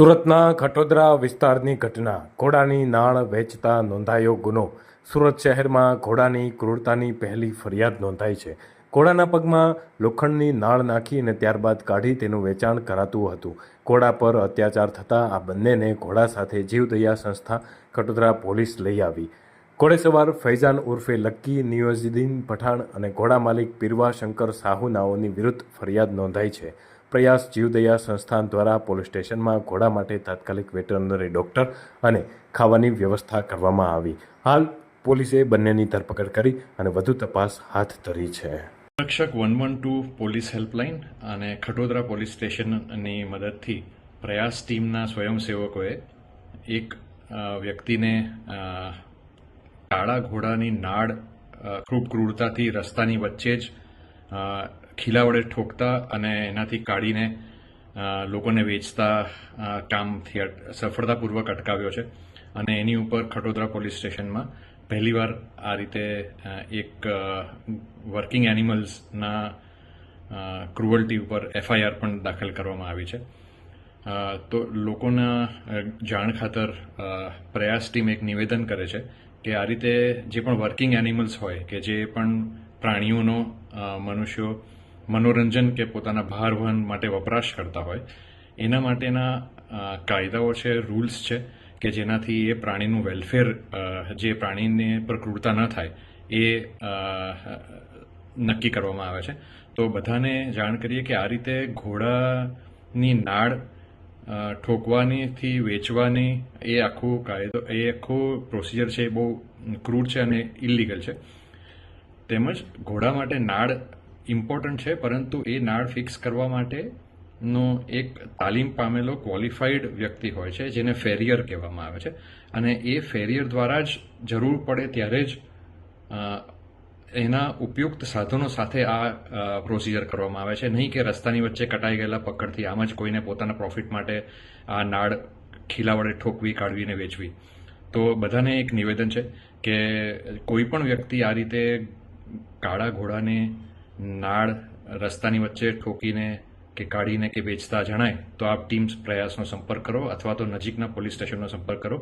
સુરતના ખટોદરા વિસ્તારની ઘટના. ઘોડાની નાળ વેચતા નોંધાયો ગુનો. સુરત શહેરમાં ઘોડાની ક્રૂરતાની પહેલી ફરિયાદ નોંધાઈ છે. ઘોડાના પગમાં લોખંડની નાળ નાખી અને ત્યારબાદ કાઢી તેનું વેચાણ કરાતું હતું. ઘોડા પર અત્યાચાર થતાં આ બંનેને ઘોડા સાથે જીવદયા સંસ્થા ખટોદરા પોલીસ લઈ આવી. ઘોડેસવાર ફૈઝાન ઉર્ફે લક્કી નિયોઝીદ્દીન પઠાણ અને ઘોડા માલિક પીરવા શંકર સાહુ નાઓની વિરુદ્ધ ફરિયાદ નોંધાઈ છે. પ્રયાસ જીવદયા સંસ્થાન દ્વારા પોલીસ સ્ટેશનમાં ઘોડા માટે તાત્કાલિક વેટરનરી ડૉક્ટર અને ખાવાની વ્યવસ્થા કરવામાં આવી. હાલ પોલીસે બંનેની ધરપકડ કરી અને વધુ તપાસ હાથ ધરી છે. રક્ષક one one two police helpline અને ખટોદરા પોલીસ સ્ટેશનની મદદથી પ્રયાસ ટીમના સ્વયંસેવકોએ એક વ્યક્તિને કાળા ઘોડાની નાળ ખૂબ ક્રૂરતાથી રસ્તાની વચ્ચે જ ખીલા વડે ઠોકતા અને એનાથી કાઢીને લોકોને વેચતા કામથી સફળતાપૂર્વક અટકાવ્યો છે. અને એની ઉપર ખટોદરા પોલીસ સ્ટેશનમાં પહેલીવાર આ રીતે એક વર્કિંગ એનિમલ્સના ક્રુઅલ્ટી ઉપર એફઆઈઆર પણ દાખલ કરવામાં આવી છે. તો લોકોના જાણ ખાતર પ્રયાસ ટીમ એક નિવેદન કરે છે કે આ રીતે જે પણ વર્કિંગ એનિમલ્સ હોય કે જે પણ પ્રાણીઓનો મનુષ્યો મનોરંજન કે પોતાના ભાર વહન માટે વપરાશ કરતા હોય, એના માટેના કાયદાઓ છે, રૂલ્સ છે, કે જેનાથી એ પ્રાણીનું વેલફેર જે પ્રાણીને પર ક્રૂરતા ન થાય, એ નક્કી કરવામાં આવે છે. તો બધાને જાણ કરીએ કે આ રીતે ઘોડાની નાળ ઠોકવાનીથી વેચવાની, એ આખું કાયદો, એ આખું પ્રોસિજર છે એ બહુ ક્રૂર છે અને ઇલીગલ છે. તેમજ ઘોડા માટે નાળ ઇમ્પોર્ટન્ટ છે, પરંતુ એ નાળ ફિક્સ કરવા માટેનો એક તાલીમ પામેલો ક્વોલિફાઈડ વ્યક્તિ હોય છે, જેને ફેરિયર કહેવામાં આવે છે. અને એ ફેરિયર દ્વારા જ જરૂર પડે ત્યારે જ એના ઉપયુક્ત સાધનો સાથે આ પ્રોસિજર કરવામાં આવે છે. નહીં કે રસ્તાની વચ્ચે કટાઈ ગયેલા પકડથી આમ જ કોઈને પોતાના પ્રોફિટ માટે આ નાળ ખીલા વડે ઠોકવી, કાઢવીને વેચવી. તો બધાને એક નિવેદન છે કે કોઈ પણ વ્યક્તિ આ રીતે કાળા ઘોડાને નાળ રસ્તાની વચ્ચે ઠોકીને કે કાઢીને કે વેચતા જણાય, તો આપ ટીમ્સ પ્રયાસનો સંપર્ક કરો અથવા તો નજીકના પોલીસ સ્ટેશનનો સંપર્ક કરો.